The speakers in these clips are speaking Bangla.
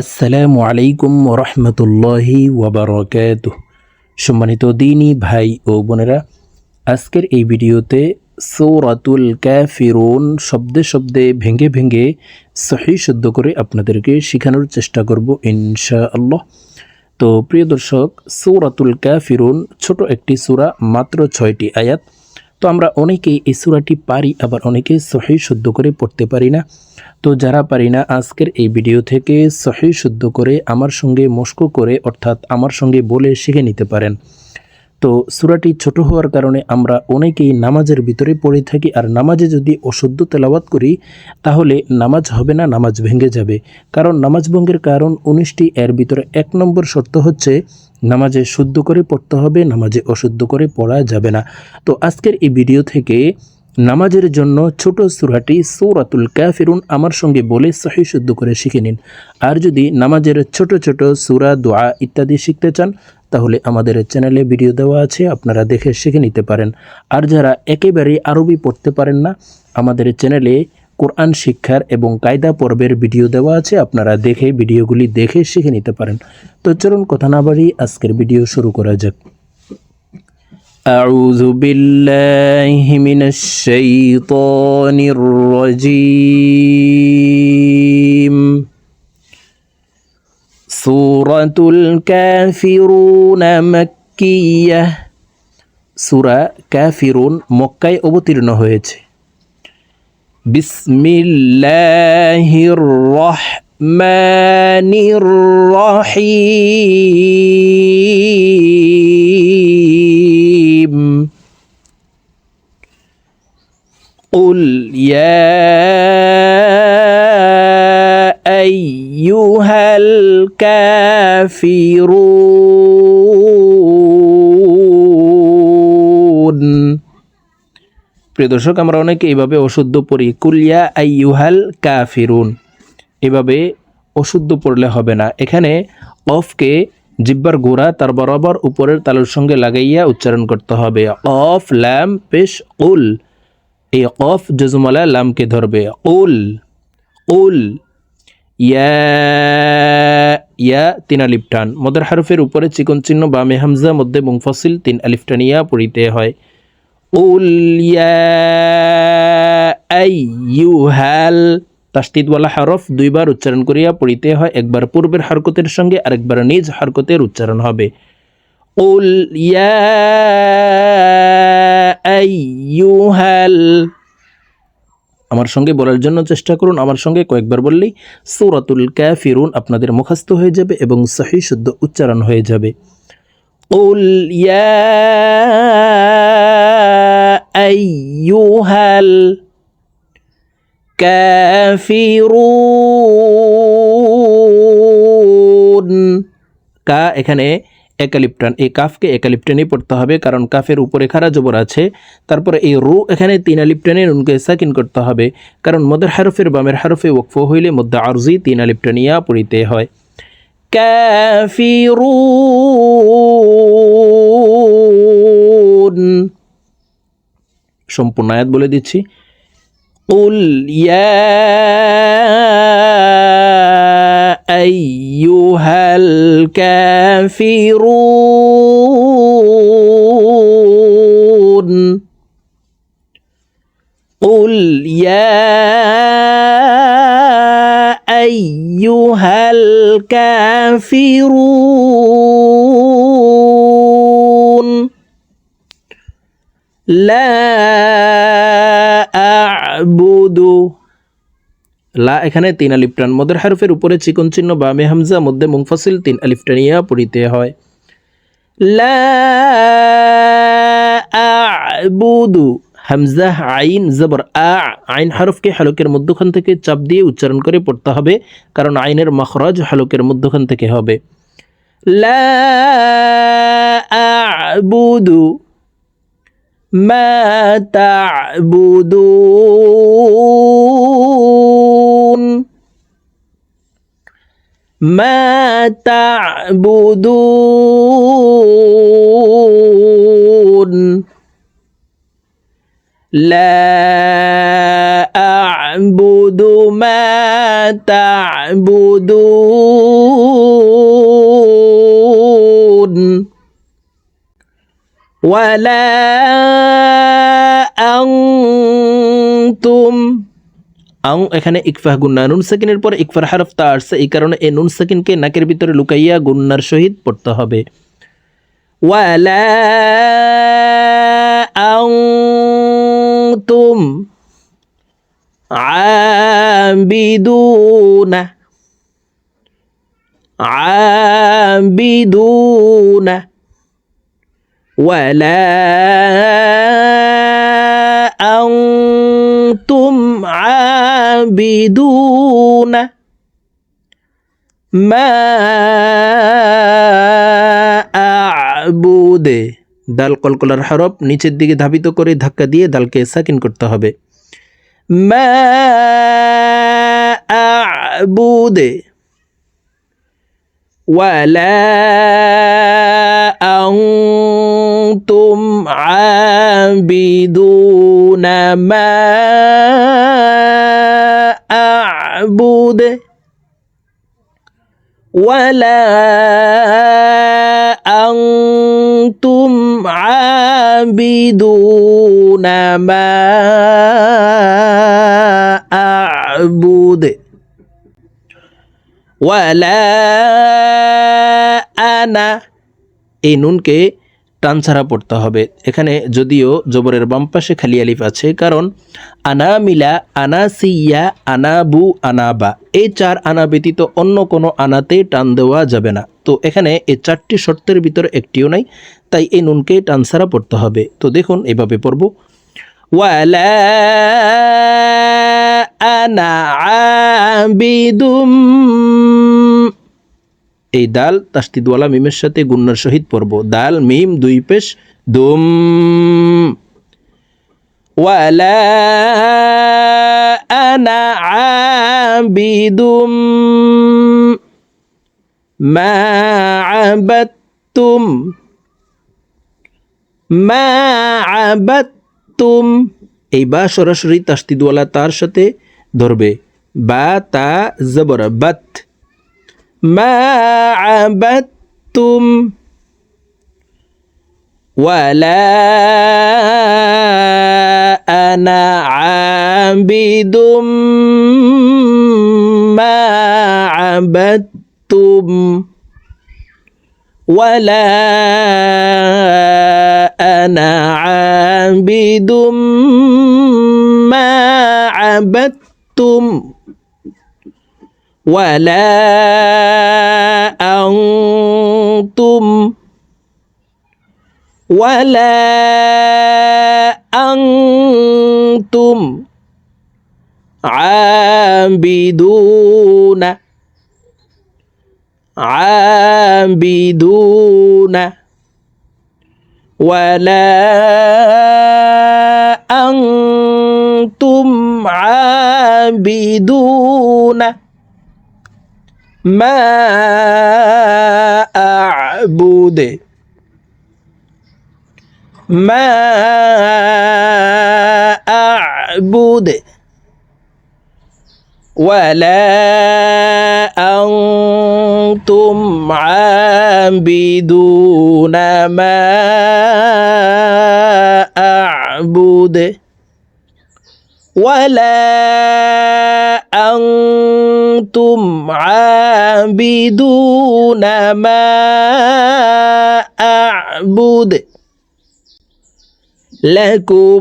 আসসালামু আলাইকুম রহমতুল্লাহি ওবরকাত সম্মানিত দিনী ভাই ও বোনেরা, আজকের এই ভিডিওতে সৌরাতুল ক্যাফিরুন শব্দে শব্দে ভেঙে ভেঙে সহি শুদ্ধ করে আপনাদেরকে শেখানোর চেষ্টা করব ইনশা আল্লাহ তো প্রিয় দর্শক, সৌরাতুল ক্যাফিরুন ছোট একটি সূরা, মাত্র ছয়টি আয়াত। তো আমরা অনেকেই এই সূরাটি পারি, আবার অনেকে সহি শুদ্ধ করে পড়তে পারি না। তো যারা পারি না, আজকের এই ভিডিও থেকে সহি শুদ্ধ করে আমার সঙ্গে মস্কো করে, অর্থাৎ আমার সঙ্গে বলে শিখে নিতে পারেন। তো সূরাটি ছোট হওয়ার কারণে আমরা অনেকেই নামাজের ভিতরে পড়ে থাকি, আর নামাজে যদি অশুদ্ধ তেলাওয়াত করি, তাহলে নামাজ হবে না, নামাজ ভেঙে যাবে। কারণ নামাজ ভঙ্গের কারণ উনিশটি, এর ভিতরে এক নম্বর শর্ত হচ্ছে নামাজে শুদ্ধ করে পড়তে হবে, নামাজে অশুদ্ধ করে পড়া যাবে না। তো আজকের এই ভিডিও থেকে নামাজের জন্য ছোট সুরাটি সৌরাতুল কাফিরুন আমার সঙ্গে বলে সহি শুদ্ধ করে শিখে নিন। আর যদি নামাজের ছোট ছোট সুরা, দোয়া ইত্যাদি শিখতে চান, তাহলে আমাদের চ্যানেলে ভিডিও দেওয়া আছে, আপনারা দেখে শিখে নিতে পারেন। আর যারা একেবারেই আরবি পড়তে পারেন না, আমাদের চ্যানেলে কোরআন শিক্ষার এবং কায়দা পর্বের ভিডিও দেওয়া আছে আপনারা দেখে ভিডিওগুলি দেখে শিখে নিতে পারেন তো চলুন কথা না বাড়ি আজকের ভিডিও শুরু করা যাক أعوذ بالله من الشيطان الرجيم سورة الكافرون مكية সূরা কাফিরুন মক্কায় অবতীর্ণ হয়েছে بسم الله الرحمن الرحيم. قل يا أيها الكافرون. প্রিয় দর্শক, আমরা অনেকে এইভাবে অশুদ্ধ পড়ি কুলিয়া আইয়ুহাল কাফিরুন। এভাবে অশুদ্ধ পড়লে হবে না। এখানে অফকে জিব্বার গোড়া তার বরাবর উপরের তালুর সঙ্গে লাগাইয়া উচ্চারণ করতে হবে। অফ ল্যাম পেশ উল এই অফ জজুমালা লামকে ধরবে। উল উল ইয়া তিন আলিফ টান। মদের হারফের উপরে চিকন চিহ্ন বা মেহামজা মধ্যে মুংফসিল তিন আলিফ টানিয়া পড়িতে হয়। উল ইয়া আইয়ুহাল তাস্তিদওয়ালা হরফ দুইবার উচ্চারণ করিয়া পড়িতে হয়। একবার পূর্বের হরকতের সঙ্গে আরেকবার নিজ হরকতের উচ্চারণ হবে। উল ইয়া আমার সঙ্গে বলার জন্য চেষ্টা করুন। আমার সঙ্গে কয়েকবার বললেই সূরাতুল কাফিরুন আপনাদের মুখস্থ হয়ে যাবে এবং সহি শুদ্ধ উচ্চারণ হয়ে যাবে। উল ইয়া আইয়ুহাল কাফিরুন কা এখানে একালিপ্টান। এই কাফকে একালিপ্টানই পড়তে হবে, কারণ কাফের উপরে খারা জবর আছে। তারপরে এই রু এখানে তিন আলিপ্টানে নুনকে সাকিন করতে হবে, কারণ মদের হারফের বামের হারফে ওকফ হইলে মধ্যে আরজি তিন আলিপ্টানিয়া পড়িতে হয়। কাফিরুন। সম্পূর্ণ আয়াত বলে দিচ্ছি قل يا أيها الكافرون قل يا أيها الكافرون لا আবুদু লা এখানে তিন আলিফ টান মদের হারফের উপরে চিকন চিহ্ন, বামে হামজা, মধ্যে মুংফাসিল তিন আলিফ টানিয়া পড়িতে হয়। লা আবুদু হামজা, আইন, জবর, আ, আইন হারফকে হালকের মধ্যখান থেকে চাপ দিয়ে উচ্চারণ করে পড়তে হবে, কারণ আইনের মখরাজ হালকের মধ্যখান থেকে হবে। লা আবুদু ما تعبدون ما تعبدون لا أعبد ما تعبدون ولا أنتم আং এখানে ইকফাহ গুন্না নুন সেকিনের পর ইকফার হারফ তা আসছে এই কারণে এই নুন সেকিনকে নাকের ভিতরে লুকাইয়া গুন্নার সহিত পড়তে হবে ওয়ালা আনতুম আবিদুনা আবিদুনা ولا أنتم عابدون ما أعبد দাল কলকলার হরফ নিচের দিকে ধাবিত করে ধাক্কা দিয়ে দালকে সাকিন করতে হবে মা আবুদে ولا أنتم عابدون ما أعبد ولا أنتم عابدون ما أعبد ওয়ালা আনা। এই নুনকে টান ছাড়া পড়তে হবে। এখানে যদিও জবরের বাম পাশে খালি আলিফ আছে, কারণ আনা মিলা, আনা সিয়া, আনা বু, আনা বা। এই চার আনা ব্যতীত অন্য কোনো আনাতে টান দেওয়া যাবে না। তো এখানে এই চারটি শর্তের ভিতর একটিও নাই, তাই এই নুনকে টান ছাড়া পড়তে হবে। তো দেখুন, এভাবে পড়ব। ওয়ালা আনা আবিদুম এই দাল তাস্তিদওয়ালা মিমের সাথে গুন্নার সহিত পড়ব। দাল, মিম, দুই পেশ, দুম। ওয়ালা আনা আবিদুম মা আবাদতুম মা আবাদতুম এই বা সরাসরি তাস্তিদওয়ালা তার সাথে ধরবে বা তা জবর বাত ما عبدتم ولا أنا عابد ولا أنا عابد ما عبدتم ولا أنتم ولا أنتم عابدون عابدون ولا أنتم عابدون ما أعبد ما أعبد ولا أنتم عابدون ما أعبد ولا أنتم عابدون ما أعبد لكم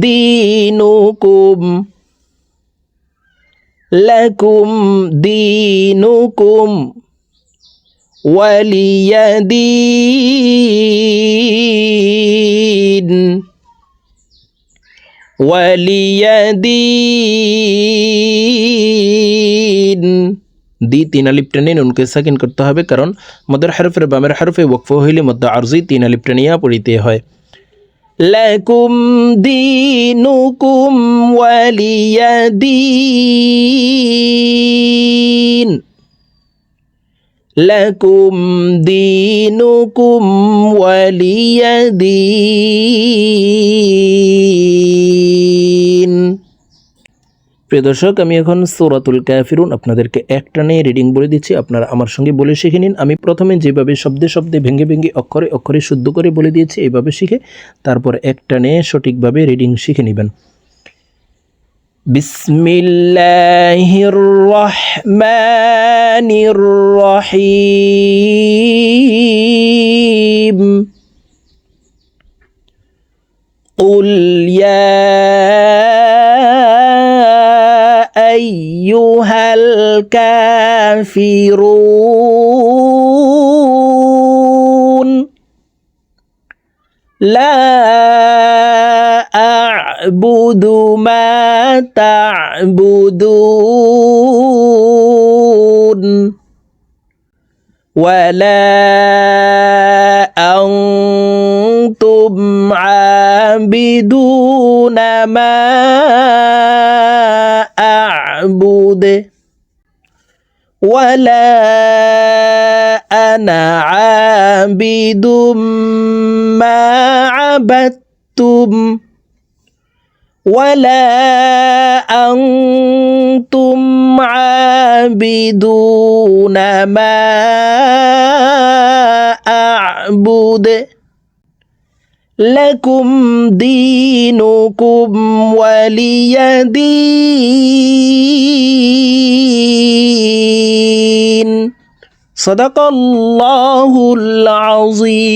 دينكم লাকুম দিনুকুম ওয়ালিয়াদিন ওয়ালিয়াদিন দি তিন আলিপ টেনে নুনকে সাকিন করতে হবে কারণ মদর হরফের বামের হরফে ওকফ হইলে মধ্য আর্জি তিন আলিপ পড়িতে হয় لكم دينكم ولي دين. لكم دينكم ولي دين. প্রিয় দর্শক আমি এখন সৌরাতুল কাফিরুন আপনাদেরকে একটানে রিডিং বলে দিচ্ছি আপনারা আমার সঙ্গে বলে শিখে নিন আমি প্রথমে যেভাবে শব্দে শব্দে ভেঙে ভেঙে অক্ষরে অক্ষরে শুদ্ধ করে বলে দিয়েছি এইভাবে শিখে তারপর একটানে সঠিকভাবে রিডিং শিখে নেবেন বিসমিল্লাহির রহমানির রহিম قل يا أيها الكافرون. لا أعبد ما تعبدون. ولا أنتم عابدون ما أعبد ولا أنا عابد ما عبدتم. ولا أنتم عابدون ما أعبد. لكم دينكم ولي دين. صدق الله العظيم.